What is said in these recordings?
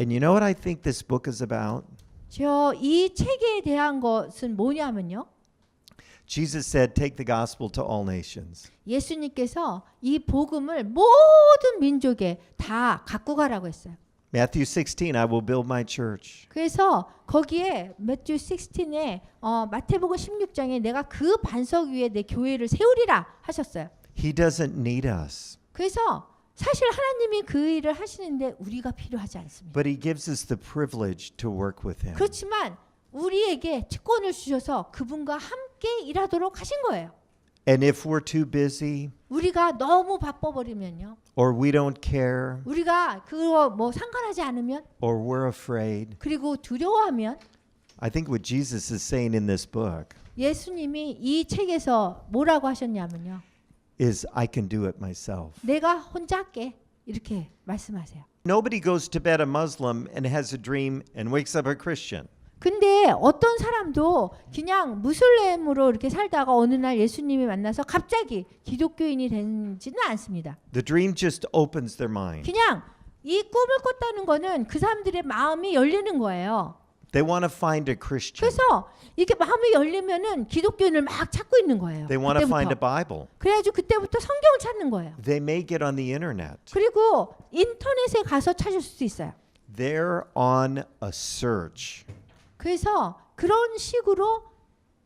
And you know what I think this book is about? 저 이 책에 대한 것은 뭐냐면요. Jesus said, Take the gospel to all nations. 예수님께서 이 복음을 모든 민족에 다 갖고 가라고 했어요. Matthew 16, I will build my church. 그래서 거기에 매튜 16에 어, 마태복음 16장에 내가 그 반석 위에 내 교회를 세우리라 하셨어요. He doesn't need us, 그래서 사실 하나님이 그 일을 하시는데 우리가 필요하지 않습니다. but He gives us the privilege to work with Him. 그렇지만 우리에게 특권을 주셔서 그분과 함께 일하도록 하신 거예요. And if we're too busy 우리가 너무 바빠 버리면요. or we don't care 우리가 그거 뭐 상관하지 않으면 or we're afraid, 그리고 두려워하면 I think what Jesus is saying in this book 예수님이 이 책에서 뭐라고 하셨냐면요. Is I can do it myself. 내가 혼자 할게. 이렇게 말씀하세요. Nobody goes to bed a Muslim and has a dream and wakes up a Christian. 근데 어떤 사람도 그냥 무슬림으로 이렇게 살다가 어느 날 예수님이 만나서 갑자기 기독교인이 되지는 않습니다. The dream just opens their mind. 그냥 이 꿈을 꿨다는 거는 그 사람들의 마음이 열리는 거예요. They want to find a Christian. 그래서 이렇게 마음이 열리면은 기독교인을 막 찾고 있는 거예요. They want to find a. Bible. 그래가지고 그때부터 성경을 찾는 거예요. They may get on the internet. 그리고 인터넷에 가서 찾을 수도 있어요. They're on a search. 그래서 그런 식으로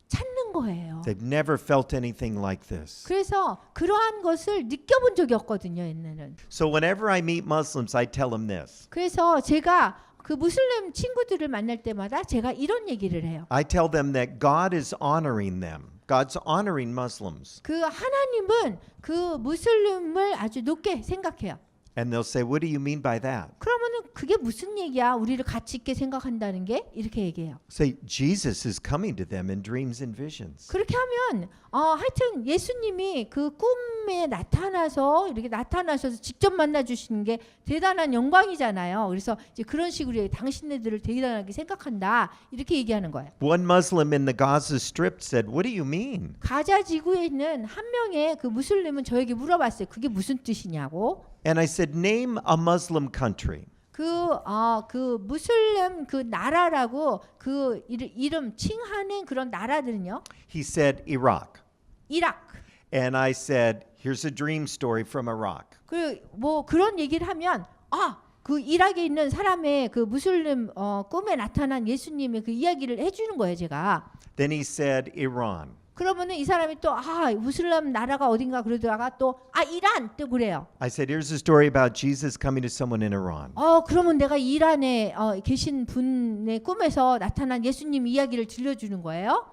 찾는 거예요. They've never felt anything like this. 그래서 그러한 것을 느껴본 적이 없거든요, 옛날에는. So whenever I meet Muslims, I tell them this. 그래서 제가 그 무슬림 친구들을 만날 때마다 제가 이런 얘기를 해요. I tell them that God is honoring them. God's honoring Muslims. 그 하나님은 그 무슬림을 아주 높게 생각해요. And they'll say, What do you mean by that? 그러면은 그게 무슨 얘기야? 우리를 가치 있게 생각한다는 게 이렇게 얘기해요. Say, Jesus is coming to them in dreams and visions. 그렇게 하면 어 하여튼 예수님이 그 꿈 에 나타나서 이렇게 나타나셔서 직접 만나 주시는 게 대단한 영광이잖아요. 그래서 이제 그런 식으로 당신네들을 대단하게 생각한다. 이렇게 얘기하는 거예요. One Muslim in the Gaza Strip said, What do you mean? 가자 지구에 있는 한 명의 그 무슬림은 저에게 물어봤어요. 그게 무슨 뜻이냐고. And I said, Name a Muslim country. 그어그 무슬림 그 나라라고 그 이름, 이름 칭하는 그런 나라들은요. He said, Iraq. 이라크. And I said, Here's a dream story from Iraq. 그 뭐 그런 얘기를 하면 아 그 이락에 있는 사람의 그 무슬림 어, 꿈에 나타난 예수님의 그 이야기를 해 주는 거예요 제가 Then he said, Iran. 그러면은 이 사람이 또 아 무슬림 나라가 어딘가 그러다가 또 아 이란 또 그래요 I said, Here's a story about Jesus coming to someone in Iran. 어 그러면 내가 이란에 어, 계신 분의 꿈에서 나타난 예수님 이야기를 들려 주는 거예요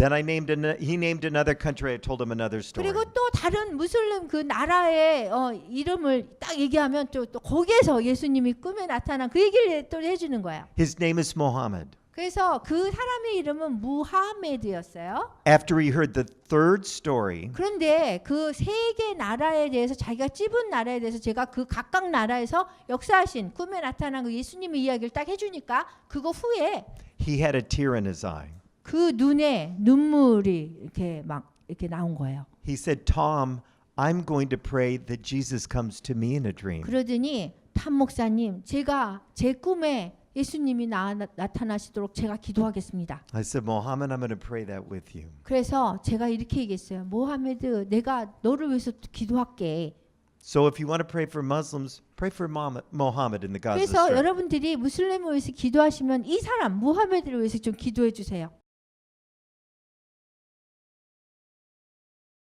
Then I named an, he named another country. I told him another story. 그리고 또 다른 무슬림 그 나라의 어, 이름을 딱 얘기하면 또, 또 거기에서 예수님이 꿈에 나타난 그 얘기를 또 해주는 거예요. His name is Mohammed. 그래서 그 사람의 이름은 무하메드였어요. After he heard the third story, 그런데 그 세 개 나라에 대해서 자기가 찝은 나라에 대해서 제가 그 각각 나라에서 역사하신 꿈에 나타난 그 예수님의 이야기를 딱 해주니까 그거 후에 he had a tear in his eye. 그 눈에 눈물이 이렇게 막 이렇게 나온 거예요. He said, Tom, I'm going to pray that Jesus comes to me in a dream. 그러더니 탐 목사님, 제가 제 꿈에 예수님이 나, 나, 나타나시도록 제가 기도하겠습니다. I said, Mohammed, I'm going to pray that with you. 그래서 제가 이렇게 얘기했어요. 모하메드, 내가 너를 위해서 기도할게. So if you want to pray for Muslims, pray for Mohammed in the Gaza 그래서 Strip. 여러분들이 무슬림을 위해서 기도하시면 이 사람 무하메드를 위해서 좀 기도해 주세요.